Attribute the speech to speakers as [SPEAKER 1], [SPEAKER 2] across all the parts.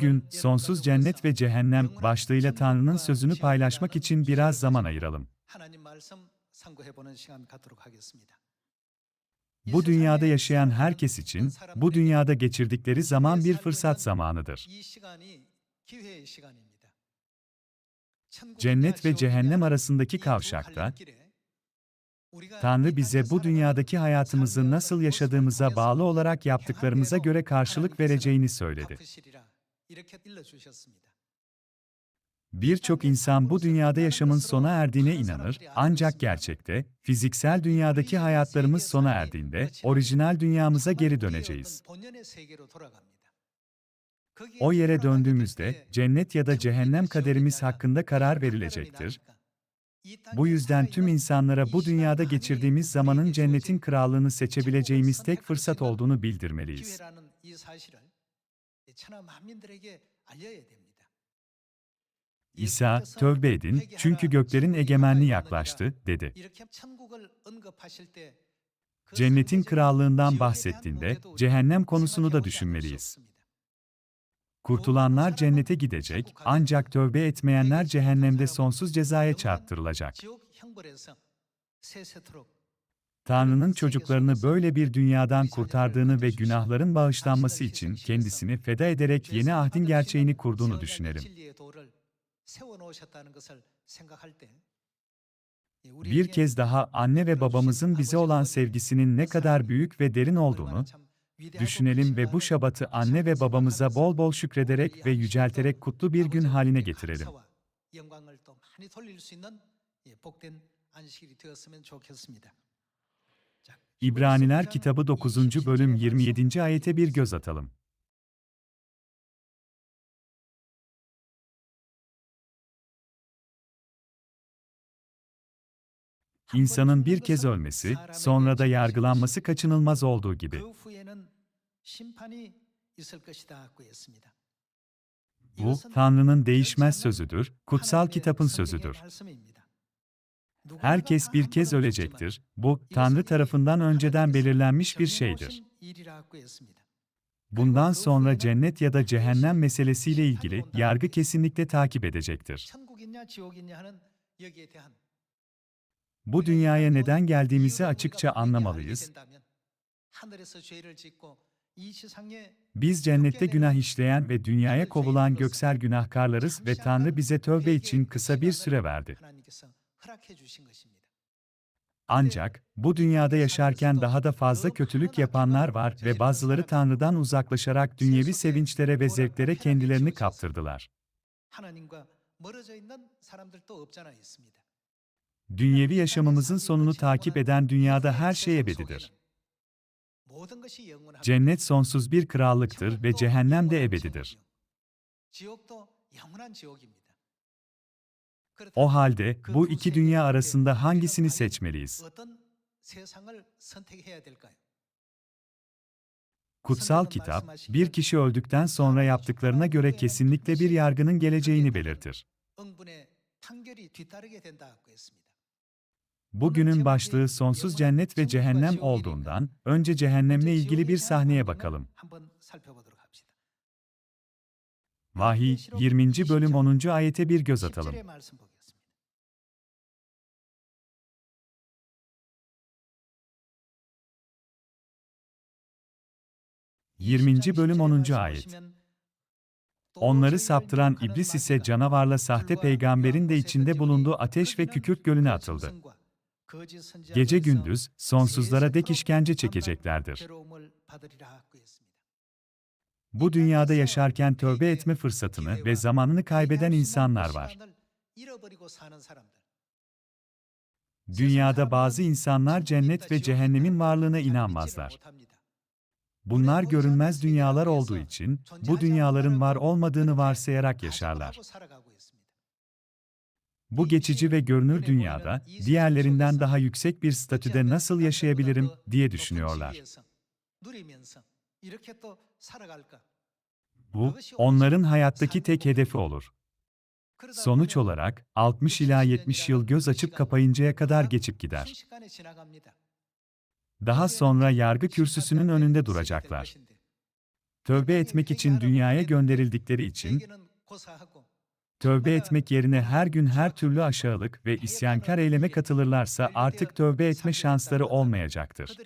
[SPEAKER 1] Bugün, sonsuz cennet ve cehennem başlığıyla Tanrı'nın sözünü paylaşmak için biraz zaman ayıralım. Bu dünyada yaşayan herkes için, bu dünyada geçirdikleri zaman bir fırsat zamanıdır. Cennet ve cehennem arasındaki kavşakta, Tanrı bize bu dünyadaki hayatımızı nasıl yaşadığımıza bağlı olarak yaptıklarımıza göre karşılık vereceğini söyledi. Birçok insan bu dünyada yaşamın sona erdiğine inanır, ancak gerçekte, fiziksel dünyadaki hayatlarımız sona erdiğinde, orijinal dünyamıza geri döneceğiz. O yere döndüğümüzde, cennet ya da cehennem kaderimiz hakkında karar verilecektir. Bu yüzden tüm insanlara bu dünyada geçirdiğimiz zamanın cennetin krallığını seçebileceğimiz tek fırsat olduğunu bildirmeliyiz. İsa, tövbe edin, çünkü göklerin egemenliği yaklaştı, dedi. Cennetin krallığından bahsettiğinde, cehennem konusunu da düşünmeliyiz. Kurtulanlar cennete gidecek, ancak tövbe etmeyenler cehennemde sonsuz cezaya çarptırılacak. Tanrı'nın çocuklarını böyle bir dünyadan kurtardığını ve günahların bağışlanması için kendisini feda ederek yeni ahdin gerçeğini kurduğunu düşünelim. Bir kez daha anne ve babamızın bize olan sevgisinin ne kadar büyük ve derin olduğunu düşünelim ve bu şabatı anne ve babamıza bol bol şükrederek ve yücelterek kutlu bir gün haline getirelim. İbraniler kitabı 9. bölüm 27. ayete bir göz atalım. İnsanın bir kez ölmesi, sonra da yargılanması kaçınılmaz olduğu gibi. Bu, Tanrı'nın değişmez sözüdür, kutsal kitapın sözüdür. Herkes bir kez ölecektir. Bu, Tanrı tarafından önceden belirlenmiş bir şeydir. Bundan sonra cennet ya da cehennem meselesiyle ilgili yargı kesinlikle takip edecektir. Bu dünyaya neden geldiğimizi açıkça anlamalıyız. Biz cennette günah işleyen ve dünyaya kovulan göksel günahkarlarız ve Tanrı bize tövbe için kısa bir süre verdi. Ancak bu dünyada yaşarken daha da fazla kötülük yapanlar var ve bazıları Tanrı'dan uzaklaşarak dünyevi sevinçlere ve zevklere kendilerini kaptırdılar. Dünyevi yaşamımızın sonunu takip eden dünyada her şey ebedidir. Cennet sonsuz bir krallıktır ve cehennem de ebedidir. O halde bu iki dünya arasında hangisini seçmeliyiz? Kutsal kitap, bir kişi öldükten sonra yaptıklarına göre kesinlikle bir yargının geleceğini belirtir. Bugünün başlığı sonsuz cennet ve cehennem olduğundan, önce cehennemle ilgili bir sahneye bakalım. Vahiy 20. bölüm 10. ayete bir göz atalım. 20. bölüm 10. ayet. Onları saptıran iblis ise canavarla sahte peygamberin de içinde bulunduğu ateş ve kükürt gölüne atıldı. Gece gündüz, sonsuzlara dek işkence çekeceklerdir. Bu dünyada yaşarken tövbe etme fırsatını ve zamanını kaybeden insanlar var. Dünyada bazı insanlar cennet ve cehennemin varlığına inanmazlar. Bunlar görünmez dünyalar olduğu için, bu dünyaların var olmadığını varsayarak yaşarlar. Bu geçici ve görünür dünyada, diğerlerinden daha yüksek bir statüde nasıl yaşayabilirim diye düşünüyorlar. Bu, onların hayattaki tek hedefi olur. Sonuç olarak, 60 ila 70 yıl göz açıp kapayıncaya kadar geçip gider. Daha sonra yargı kürsüsünün önünde duracaklar. tövbe etmek için dünyaya gönderildikleri için, tövbe etmek yerine her gün her türlü aşağılık ve isyankar eyleme katılırlarsa artık tövbe etme şansları olmayacaktır.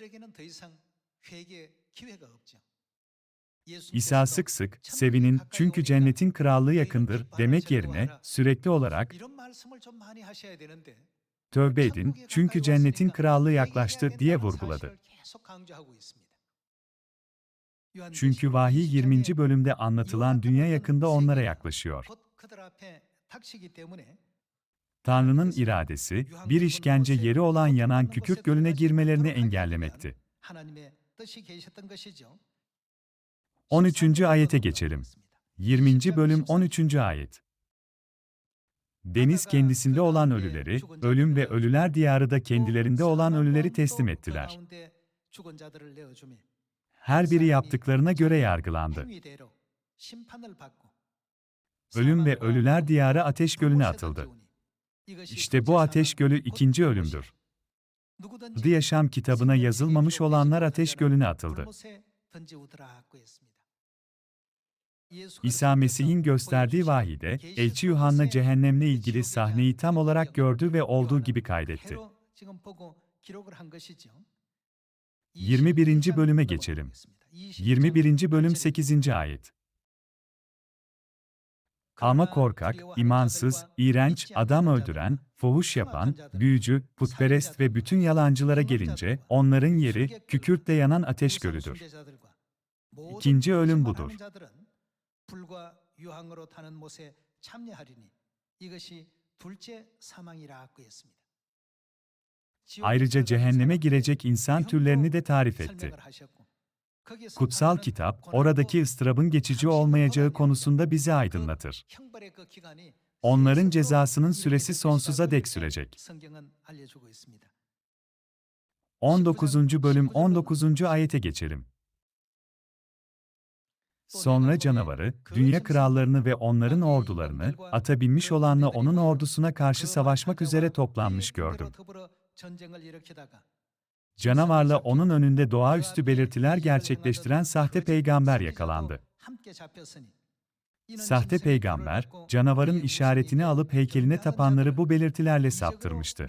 [SPEAKER 1] İsa sık sık, sevinin çünkü cennetin krallığı yakındır demek yerine sürekli olarak tövbe edin çünkü cennetin krallığı yaklaştı diye vurguladı. Çünkü vahiy 20. bölümde anlatılan dünya yakında onlara yaklaşıyor. Tanrı'nın iradesi, bir işkence yeri olan yanan kükürt gölüne girmelerini engellemekti. 13. ayete geçelim. 20. bölüm 13. ayet. Deniz kendisinde olan ölüleri, ölüm ve ölüler diyarı da kendilerinde olan ölüleri teslim ettiler. Her biri yaptıklarına göre yargılandı. Ölüm ve ölüler diyarı ateş gölüne atıldı. İşte bu ateş gölü ikinci ölümdür. Adı Yaşam kitabına yazılmamış olanlar ateş gölüne atıldı. İsa Mesih'in gösterdiği vahide, Elçi Yuhanna cehennemle ilgili sahneyi tam olarak gördü ve olduğu gibi kaydetti. 21. bölüme geçelim. 21. bölüm 8. ayet. Ama korkak, imansız, iğrenç, adam öldüren, fuhuş yapan, büyücü, putperest ve bütün yalancılara gelince, onların yeri, kükürtle yanan ateş gölüdür. İkinci ölüm budur.
[SPEAKER 2] 불과 유황으로 타는 못에 참여하리니 이것이 둘째 사망이라고 했습니다.
[SPEAKER 1] Ayrıca cehenneme girecek insan türlerini de tarif etti. Kutsal kitap, oradaki ıstırabın geçici olmayacağı konusunda bizi aydınlatır. Onların cezasının süresi sonsuza dek sürecek. 19. bölüm 19. ayete geçelim. Sonra canavarı, dünya krallarını ve onların ordularını, ata binmiş olanla onun ordusuna karşı savaşmak üzere toplanmış gördüm. Canavarla onun önünde doğaüstü belirtiler gerçekleştiren sahte peygamber yakalandı. Sahte peygamber, canavarın işaretini alıp heykeline tapanları bu belirtilerle saptırmıştı.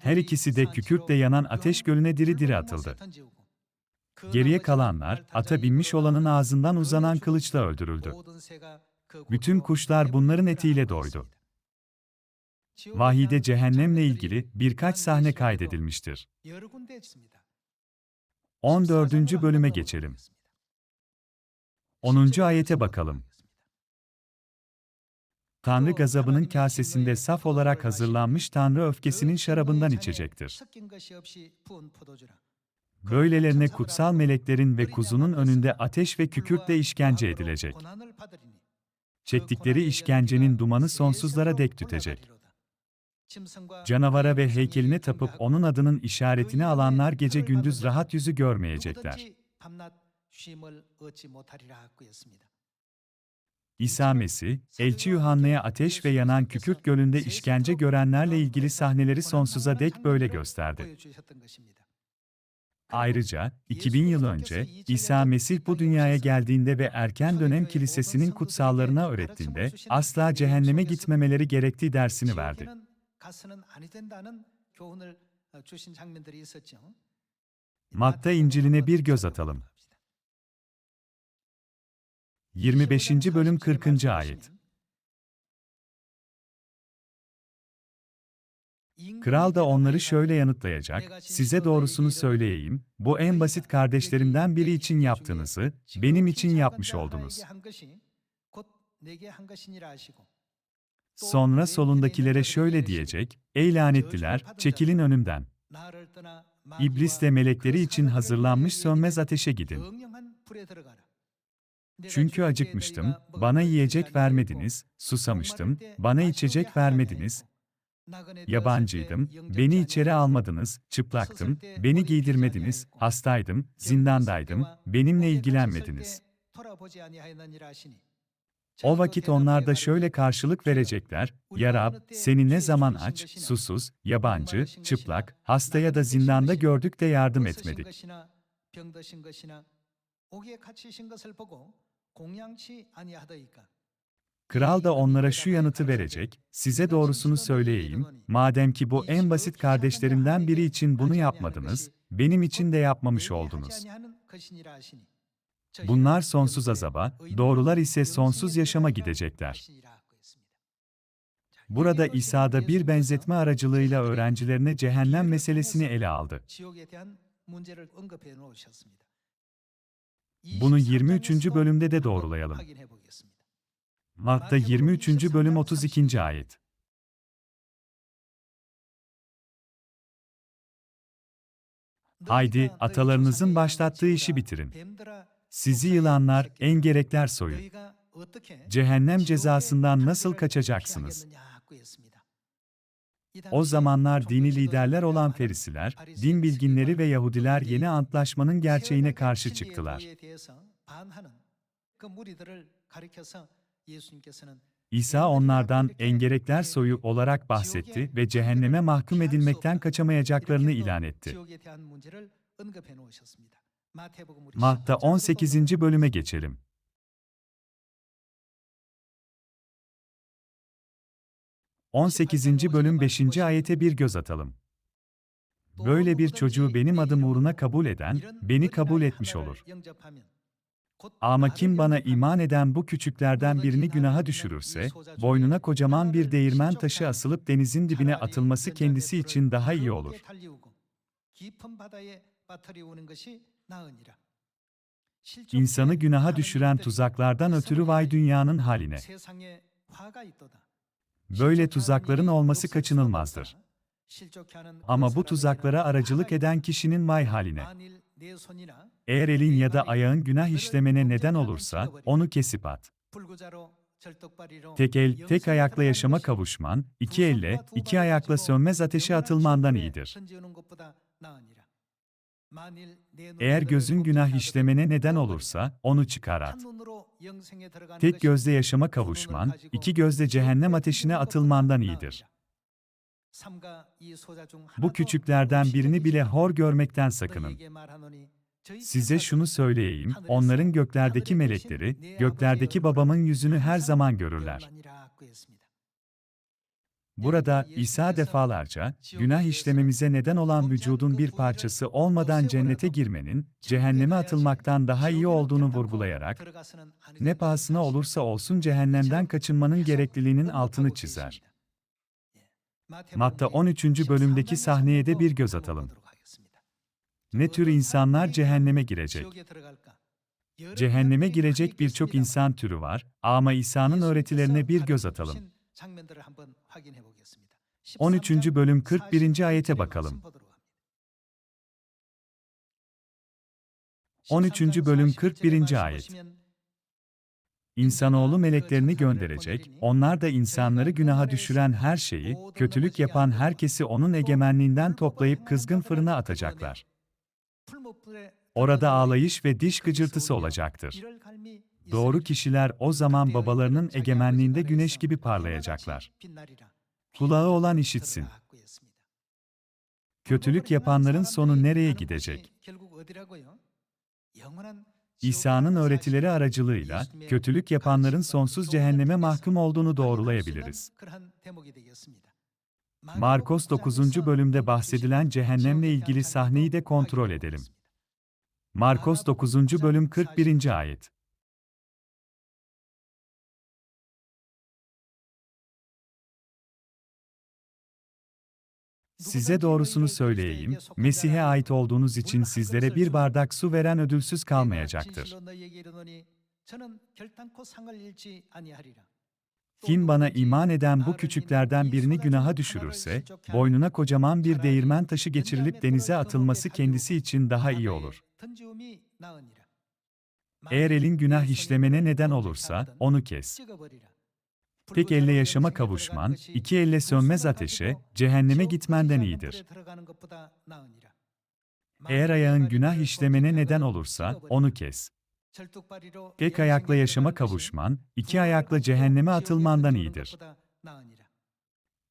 [SPEAKER 1] Her ikisi de kükürtle yanan ateş gölüne diri diri atıldı. Geriye kalanlar, ata binmiş olanın ağzından uzanan kılıçla öldürüldü. Bütün kuşlar bunların etiyle doydu. Vahide cehennemle ilgili birkaç sahne kaydedilmiştir. 14. bölüme geçelim. 10. ayete bakalım. Tanrı gazabının kasesinde saf olarak hazırlanmış Tanrı öfkesinin şarabından içecektir. Böylelerine kutsal meleklerin ve kuzunun önünde ateş ve kükürtle işkence edilecek. Çektikleri işkencenin dumanı sonsuzlara dek tütecek. Canavara ve heykeline tapıp onun adının işaretini alanlar gece gündüz rahat yüzü görmeyecekler. İsa Mesih, Elçi Yuhanna'ya ateş ve yanan kükürt gölünde işkence görenlerle ilgili sahneleri sonsuza dek böyle gösterdi. Ayrıca, 2000 yıl önce, İsa Mesih bu dünyaya geldiğinde ve erken dönem kilisesinin kutsallarına öğrettiğinde, asla cehenneme gitmemeleri gerektiği dersini verdi. Matta İncil'ine bir göz atalım. 25. bölüm 40. ayet. Kral da onları şöyle yanıtlayacak, size doğrusunu söyleyeyim, bu en basit kardeşlerimden biri için yaptığınızı, benim için yapmış oldunuz. Sonra solundakilere şöyle diyecek, ey lanetliler, çekilin önümden. İblis de melekleri için hazırlanmış sönmez ateşe gidin. Çünkü acıkmıştım, bana yiyecek vermediniz, susamıştım, bana içecek vermediniz, Yabancıydım, beni içeri almadınız, çıplaktım, beni giydirmediniz, hastaydım, zindandaydım, benimle ilgilenmediniz. O vakit onlar da şöyle karşılık verecekler, Ya Rab, seni ne zaman aç, susuz, yabancı, çıplak, hasta ya da zindanda gördük de yardım etmedik.
[SPEAKER 2] 옥에 갇히신 것을 보고 공양치 아니하더이까
[SPEAKER 1] Kral da onlara şu yanıtı verecek, size doğrusunu söyleyeyim, madem ki bu en basit kardeşlerimden biri için bunu yapmadınız, benim için de yapmamış oldunuz. Bunlar sonsuz azaba, doğrular ise sonsuz yaşama gidecekler. Burada İsa da bir benzetme aracılığıyla öğrencilerine cehennem meselesini ele aldı. Bunu 23. bölümde de doğrulayalım. Matta 23. bölüm 32. ayet. Haydi, atalarınızın başlattığı işi bitirin. Sizi yılanlar, engerekler soyun. Cehennem cezasından nasıl kaçacaksınız? O zamanlar dini liderler olan Ferisiler, din bilginleri ve Yahudiler yeni antlaşmanın gerçeğine karşı çıktılar. İsa onlardan engerekler soyu olarak bahsetti ve cehenneme mahkum edilmekten kaçamayacaklarını ilan etti. Matta 18. bölüme geçelim. 18. bölüm 5. ayete bir göz atalım. Böyle bir çocuğu benim adım uğruna kabul eden, beni kabul etmiş olur. Ama kim bana iman eden bu küçüklerden birini günaha düşürürse, boynuna kocaman bir değirmen taşı asılıp denizin dibine atılması kendisi için daha iyi olur. İnsanı günaha düşüren tuzaklardan ötürü vay dünyanın haline. Böyle tuzakların olması kaçınılmazdır. Ama bu tuzaklara aracılık eden kişinin vay haline. Eğer elin ya da ayağın günah işlemene neden olursa, onu kesip at. Tek el, tek ayakla yaşama kavuşman, iki elle, iki ayakla sönmez ateşe atılmandan iyidir. Eğer gözün günah işlemene neden olursa, onu çıkar at. Tek gözle yaşama kavuşman, iki gözle cehennem ateşine atılmandan iyidir. Bu küçüklerden birini bile hor görmekten sakının. Size şunu söyleyeyim, onların göklerdeki melekleri, göklerdeki babamın yüzünü her zaman görürler. Burada İsa defalarca, günah işlememize neden olan vücudun bir parçası olmadan cennete girmenin, cehenneme atılmaktan daha iyi olduğunu vurgulayarak, ne pahasına olursa olsun cehennemden kaçınmanın gerekliliğinin altını çizer. Matta 13. bölümdeki sahneye de bir göz atalım. Ne tür insanlar cehenneme girecek? Cehenneme girecek birçok insan türü var ama İsa'nın öğretilerine bir göz atalım. 13. bölüm 41. ayete bakalım. 13. bölüm 41. ayet. İnsanoğlu meleklerini gönderecek, onlar da insanları günaha düşüren her şeyi, kötülük yapan herkesi onun egemenliğinden toplayıp kızgın fırına atacaklar. Orada ağlayış ve diş gıcırtısı olacaktır. Doğru kişiler o zaman babalarının egemenliğinde güneş gibi parlayacaklar. Kulağı olan işitsin. Kötülük yapanların sonu nereye gidecek? İsa'nın öğretileri aracılığıyla kötülük yapanların sonsuz cehenneme mahkum olduğunu doğrulayabiliriz. Markos 9. bölümde bahsedilen cehennemle ilgili sahneyi de kontrol edelim. Markos 9. bölüm 41. ayet. Size doğrusunu söyleyeyim, Mesih'e ait olduğunuz için sizlere bir bardak su veren ödülsüz kalmayacaktır. Kim bana iman eden bu küçüklerden birini günaha düşürürse, boynuna kocaman bir değirmen taşı geçirilip denize atılması kendisi için daha iyi olur. Eğer elin günah işlemene neden olursa, onu kes. Tek elle yaşama kavuşman, iki elle sönmez ateşe, cehenneme gitmenden iyidir. Eğer ayağın günah işlemene neden olursa, onu kes. Tek ayakla yaşama kavuşman, iki ayakla cehenneme atılmandan iyidir.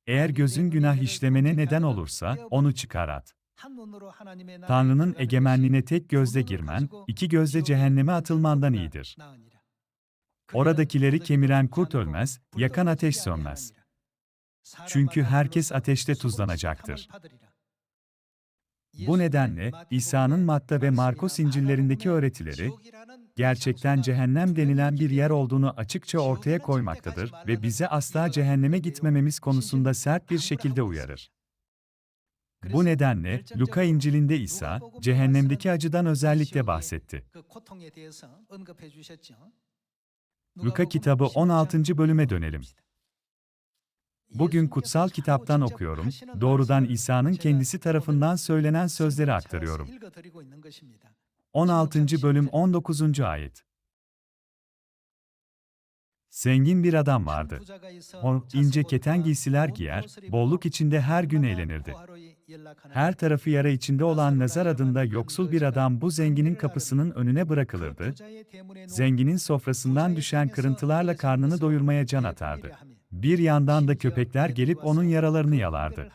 [SPEAKER 1] Eğer gözün günah işlemene neden olursa, onu çıkar at. Tanrı'nın egemenliğine tek gözle girmen, iki gözle cehenneme atılmandan iyidir. Oradakileri kemiren kurt ölmez, yakan ateş sönmez. Çünkü herkes ateşte tuzlanacaktır. Bu nedenle İsa'nın Matta ve Markos İncil'lerindeki öğretileri gerçekten cehennem denilen bir yer olduğunu açıkça ortaya koymaktadır ve bize asla cehenneme gitmememiz konusunda sert bir şekilde uyarır. Bu nedenle Luka İncil'inde İsa cehennemdeki acıdan özellikle bahsetti. Luka kitabı 16. bölüme dönelim. Bugün kutsal kitaptan okuyorum, doğrudan İsa'nın kendisi tarafından söylenen sözleri aktarıyorum. 16. bölüm 19. ayet. Zengin bir adam vardı. O, ince keten giysiler giyer, bolluk içinde her gün eğlenirdi. Her tarafı yara içinde olan Nazar adında yoksul bir adam bu zenginin kapısının önüne bırakılırdı. Zenginin sofrasından düşen kırıntılarla karnını doyurmaya can atardı. Bir yandan da köpekler gelip onun yaralarını yalardı.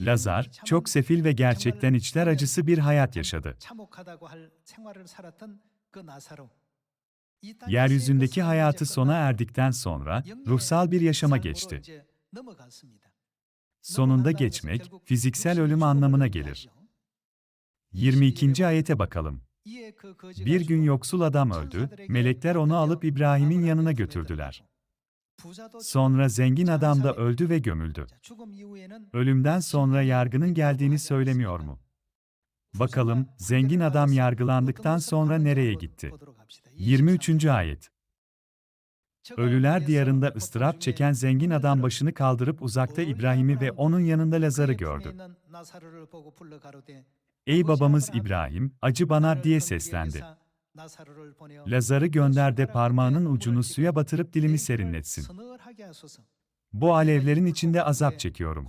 [SPEAKER 1] Lazar, çok sefil ve gerçekten içler acısı bir hayat yaşadı. Yeryüzündeki hayatı sona erdikten sonra ruhsal bir yaşama geçti. Sonunda geçmek, fiziksel ölüm anlamına gelir. 22. ayete bakalım. Bir gün yoksul adam öldü, melekler onu alıp İbrahim'in yanına götürdüler. Sonra zengin adam da öldü ve gömüldü. Ölümden sonra yargının geldiğini söylemiyor mu? Bakalım, zengin adam yargılandıktan sonra nereye gitti? 23. ayet. Ölüler diyarında ıstırap çeken zengin adam başını kaldırıp uzakta İbrahim'i ve onun yanında Lazar'ı gördü. Ey babamız İbrahim, acı bana diye seslendi. Lazar'ı gönder de parmağının ucunu suya batırıp dilimi serinletsin. Bu alevlerin içinde azap çekiyorum.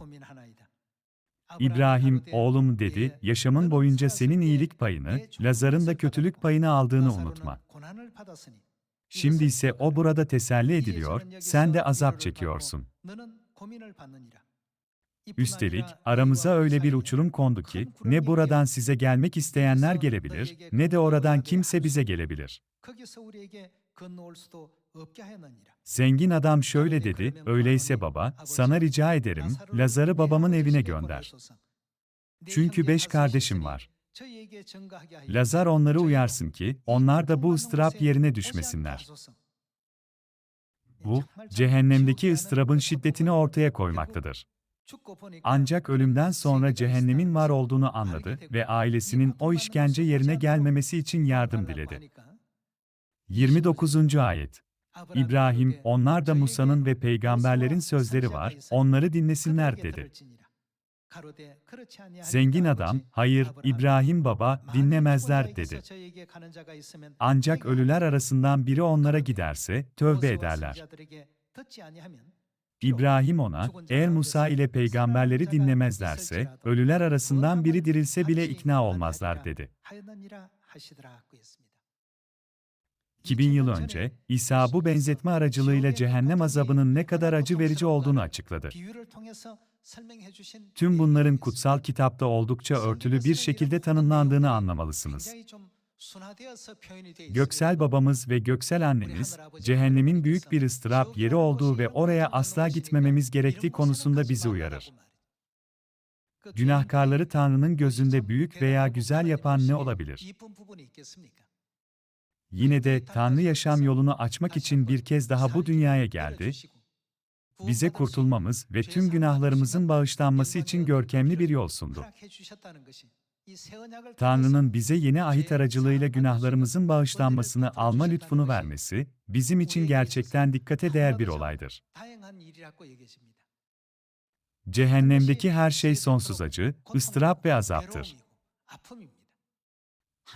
[SPEAKER 1] İbrahim, oğlum dedi, yaşamın boyunca senin iyilik payını, Lazar'ın da kötülük payını aldığını unutma. Şimdi ise o burada teselli ediliyor, sen de azap çekiyorsun. Üstelik, aramıza öyle bir uçurum kondu ki, ne buradan size gelmek isteyenler gelebilir, ne de oradan kimse bize gelebilir. Zengin adam şöyle dedi, öyleyse baba, sana rica ederim, Lazar'ı babamın evine gönder. Çünkü beş kardeşim var. Lazar onları uyarsın ki, onlar da bu ıstırap yerine düşmesinler. Bu, cehennemdeki ıstırabın şiddetini ortaya koymaktadır. Ancak ölümden sonra cehennemin var olduğunu anladı ve ailesinin o işkence yerine gelmemesi için yardım diledi. 29. ayet. İbrahim, onlar da Musa'nın ve peygamberlerin sözleri var, onları dinlesinler dedi. Zengin adam, hayır, İbrahim baba, dinlemezler dedi. Ancak ölüler arasından biri onlara giderse, tövbe ederler. İbrahim ona, eğer Musa ile peygamberleri dinlemezlerse, ölüler arasından biri dirilse bile ikna olmazlar dedi. 2000 yıl önce, İsa bu benzetme aracılığıyla cehennem azabının ne kadar acı verici olduğunu açıkladı. Tüm bunların kutsal kitapta oldukça örtülü bir şekilde tanımlandığını anlamalısınız. Göksel babamız ve göksel annemiz, cehennemin büyük bir ıstırap yeri olduğu ve oraya asla gitmememiz gerektiği konusunda bizi uyarır. Günahkarları Tanrı'nın gözünde büyük veya güzel yapan ne olabilir? Yine de Tanrı yaşam yolunu açmak için bir kez daha bu dünyaya geldi, bize kurtulmamız ve tüm günahlarımızın bağışlanması için görkemli bir yol sundu. Tanrı'nın bize yeni ahit aracılığıyla günahlarımızın bağışlanmasını alma lütfunu vermesi, bizim için gerçekten dikkate değer bir olaydır. Cehennemdeki her şey sonsuz acı, ıstırap ve azaptır.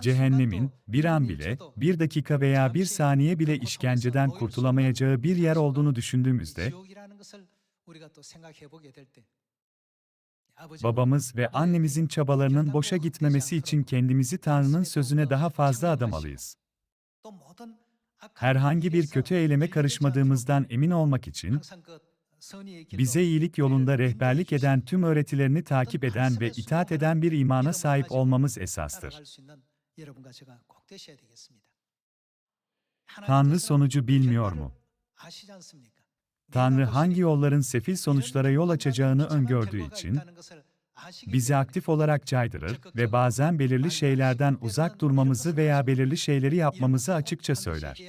[SPEAKER 1] Cehennemin, bir an bile, bir dakika veya bir saniye bile işkenceden kurtulamayacağı bir yer olduğunu düşündüğümüzde, babamız ve annemizin çabalarının boşa gitmemesi için kendimizi Tanrı'nın sözüne daha fazla adamalıyız. Herhangi bir kötü eyleme karışmadığımızdan emin olmak için, Bize iyilik yolunda rehberlik eden tüm öğretilerini takip eden ve itaat eden bir imana sahip olmamız esastır. Tanrı sonucu bilmiyor mu? Tanrı hangi yolların sefil sonuçlara yol açacağını öngördüğü için, bizi aktif olarak caydırır ve bazen belirli şeylerden uzak durmamızı veya belirli şeyleri yapmamızı açıkça söyler.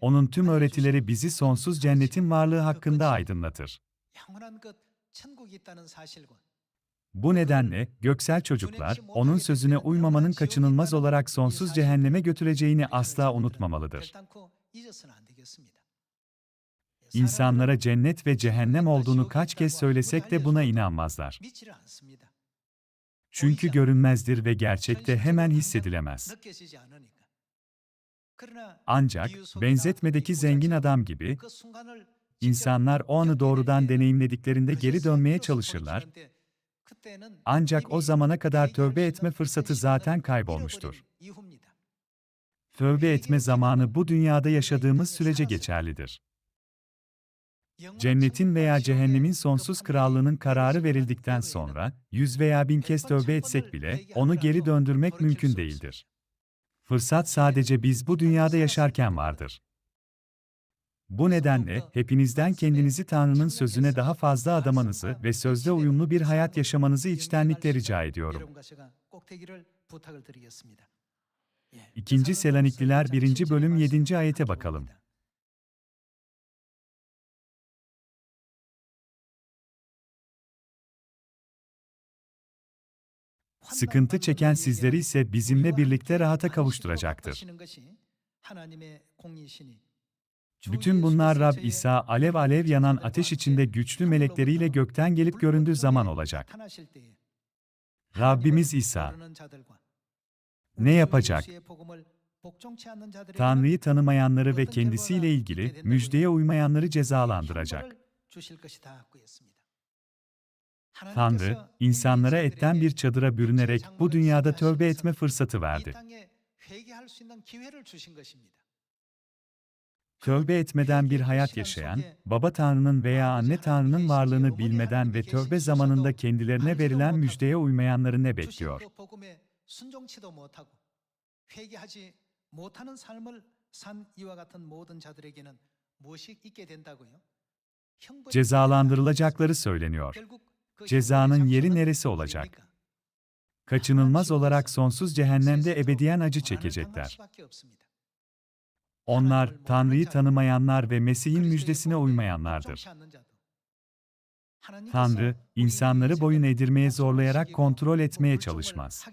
[SPEAKER 1] Onun tüm öğretileri bizi sonsuz cennetin varlığı hakkında aydınlatır. Bu nedenle, göksel çocuklar, onun sözüne uymamanın kaçınılmaz olarak sonsuz cehenneme götüreceğini asla unutmamalıdır. İnsanlara cennet ve cehennem olduğunu kaç kez söylesek de buna inanmazlar. Çünkü görünmezdir ve gerçekte hemen hissedilemez. Ancak, benzetmedeki zengin adam gibi, insanlar o anı doğrudan deneyimlediklerinde geri dönmeye çalışırlar, ancak o zamana kadar tövbe etme fırsatı zaten kaybolmuştur. Tövbe etme zamanı bu dünyada yaşadığımız sürece geçerlidir. Cennetin veya cehennemin sonsuz krallığının kararı verildikten sonra, yüz veya bin kez tövbe etsek bile, onu geri döndürmek mümkün değildir. Fırsat sadece biz bu dünyada yaşarken vardır. Bu nedenle, hepinizden kendinizi Tanrı'nın sözüne daha fazla adamanızı ve sözde uyumlu bir hayat yaşamanızı içtenlikle rica ediyorum. 2. Selanikliler 1. bölüm 7. ayete bakalım. Sıkıntı çeken sizleri ise bizimle birlikte rahata kavuşturacaktır. Bütün bunlar Rab İsa alev alev yanan ateş içinde güçlü melekleriyle gökten gelip göründüğü zaman olacak. Rabbimiz İsa ne yapacak? Tanrı'yı tanımayanları ve kendisiyle ilgili müjdeye uymayanları cezalandıracak. Tanrı, insanlara etten bir çadıra bürünerek bu dünyada tövbe etme fırsatı verdi. Tövbe etmeden bir hayat yaşayan, baba Tanrı'nın veya anne Tanrı'nın varlığını bilmeden ve tövbe zamanında kendilerine verilen müjdeye uymayanları ne bekliyor? Cezalandırılacakları söyleniyor. Cezanın yeri neresi olacak? Kaçınılmaz olarak sonsuz cehennemde ebediyen acı çekecekler. Onlar, Tanrı'yı tanımayanlar ve Mesih'in müjdesine uymayanlardır. Tanrı, insanları boyun edirmeye zorlayarak kontrol etmeye çalışmaz.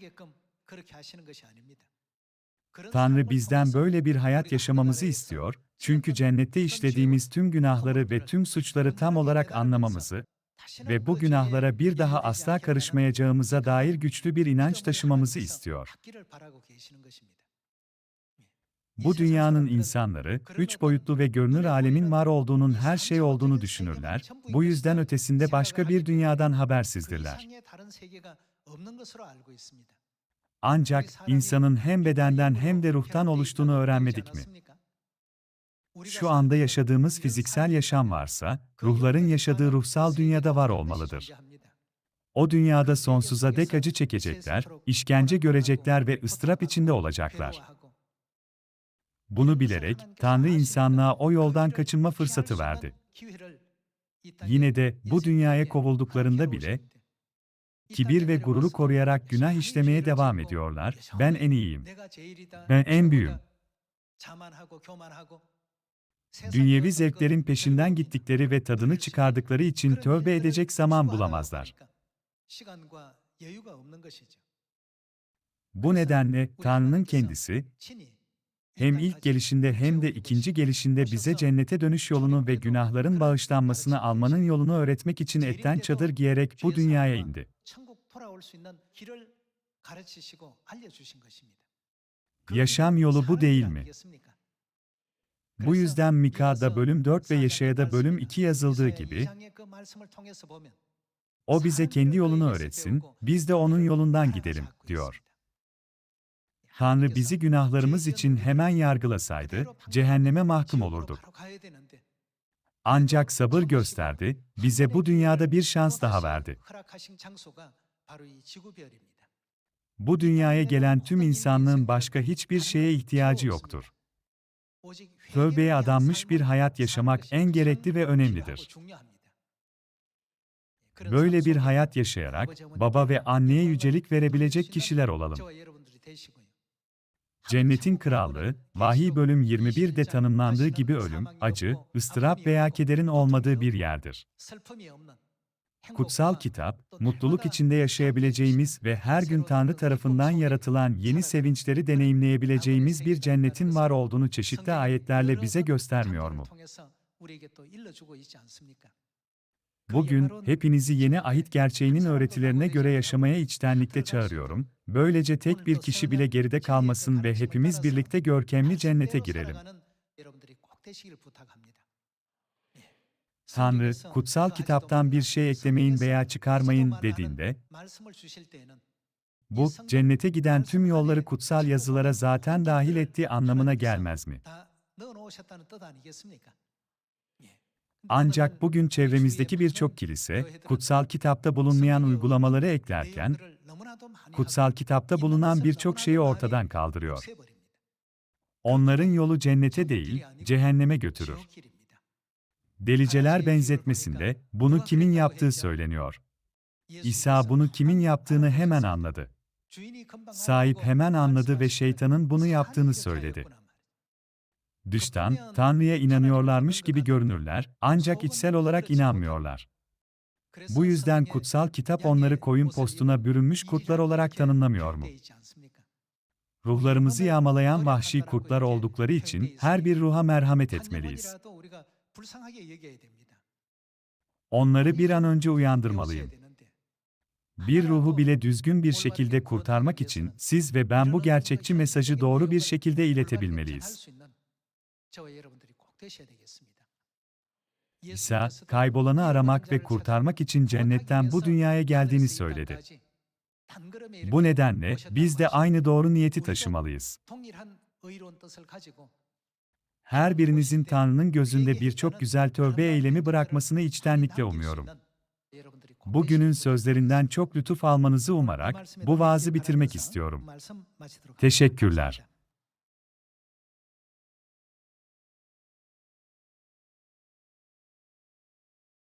[SPEAKER 1] Tanrı bizden böyle bir hayat yaşamamızı istiyor, çünkü cennette işlediğimiz tüm günahları ve tüm suçları tam olarak anlamamızı, ve bu günahlara bir daha asla karışmayacağımıza dair güçlü bir inanç taşımamızı istiyor. Bu dünyanın insanları, üç boyutlu ve görünür alemin var olduğunun her şey olduğunu düşünürler, bu yüzden ötesinde başka bir dünyadan habersizdirler. Ancak insanın hem bedenden hem de ruhtan oluştuğunu öğrenmedik mi? Şu anda yaşadığımız fiziksel yaşam varsa, ruhların yaşadığı ruhsal dünyada var olmalıdır. O dünyada sonsuza dek acı çekecekler, işkence görecekler ve ıstırap içinde olacaklar. Bunu bilerek, Tanrı insanlığa o yoldan kaçınma fırsatı verdi. Yine de, bu dünyaya kovulduklarında bile, kibir ve gururu koruyarak günah işlemeye devam ediyorlar. Ben en iyiyim. Ben en büyüğüm. Dünyevi zevklerin peşinden gittikleri ve tadını çıkardıkları için tövbe edecek zaman bulamazlar. Bu nedenle Tanrı'nın kendisi, hem ilk gelişinde hem de ikinci gelişinde bize cennete dönüş yolunu ve günahların bağışlanmasını almanın yolunu öğretmek için etten çadır giyerek bu dünyaya indi. Yaşam yolu bu değil mi? Bu yüzden Mika'da bölüm 4 ve Yeşaya'da bölüm 2 yazıldığı gibi o bize kendi yolunu öğretsin, biz de onun yolundan gidelim, diyor. Tanrı bizi günahlarımız için hemen yargılasaydı, cehenneme mahkum olurduk. Ancak sabır gösterdi, bize bu dünyada bir şans daha verdi. Bu dünyaya gelen tüm insanlığın başka hiçbir şeye ihtiyacı yoktur tövbeye adanmış bir hayat yaşamak en gerekli ve önemlidir. Böyle bir hayat yaşayarak baba ve anneye yücelik verebilecek kişiler olalım. Cennetin krallığı, vahiy bölüm 21'de tanımlandığı gibi ölüm, acı, ıstırap veya kederin olmadığı bir yerdir. Kutsal kitap, mutluluk içinde yaşayabileceğimiz ve her gün Tanrı tarafından yaratılan yeni sevinçleri deneyimleyebileceğimiz bir cennetin var olduğunu çeşitli ayetlerle bize göstermiyor mu? Bugün hepinizi yeni ahit gerçeğinin öğretilerine göre yaşamaya içtenlikle çağırıyorum. Böylece tek bir kişi bile geride kalmasın ve hepimiz birlikte görkemli cennete girelim. Tanrı, kutsal kitaptan bir şey eklemeyin veya çıkarmayın dediğinde, bu, cennete giden tüm yolları kutsal yazılara zaten dahil ettiği anlamına gelmez mi? Ancak bugün çevremizdeki birçok kilise, kutsal kitapta bulunmayan uygulamaları eklerken, kutsal kitapta bulunan birçok şeyi ortadan kaldırıyor. Onların yolu cennete değil, cehenneme götürür. Deliceler benzetmesinde, bunu kimin yaptığı söyleniyor. İsa bunu kimin yaptığını hemen anladı. Sahip hemen anladı ve şeytanın bunu yaptığını söyledi. Dıştan, Tanrı'ya inanıyorlarmış gibi görünürler, ancak içsel olarak inanmıyorlar. Bu yüzden kutsal kitap onları koyun postuna bürünmüş kurtlar olarak tanımlamıyor mu? Ruhlarımızı yağmalayan vahşi kurtlar oldukları için her bir ruha merhamet etmeliyiz. Onları bir an önce uyandırmalıyım. Bir ruhu bile düzgün bir şekilde kurtarmak için siz ve ben bu gerçekçi mesajı doğru bir şekilde iletebilmeliyiz. İsa, kaybolanı aramak ve kurtarmak için cennetten bu dünyaya geldiğini söyledi. Bu nedenle biz de aynı doğru niyeti taşımalıyız. Her birinizin Tanrı'nın gözünde birçok güzel tövbe eylemi bırakmasını içtenlikle umuyorum. Bugünün sözlerinden çok lütuf almanızı umarak bu vaazı bitirmek istiyorum. Teşekkürler.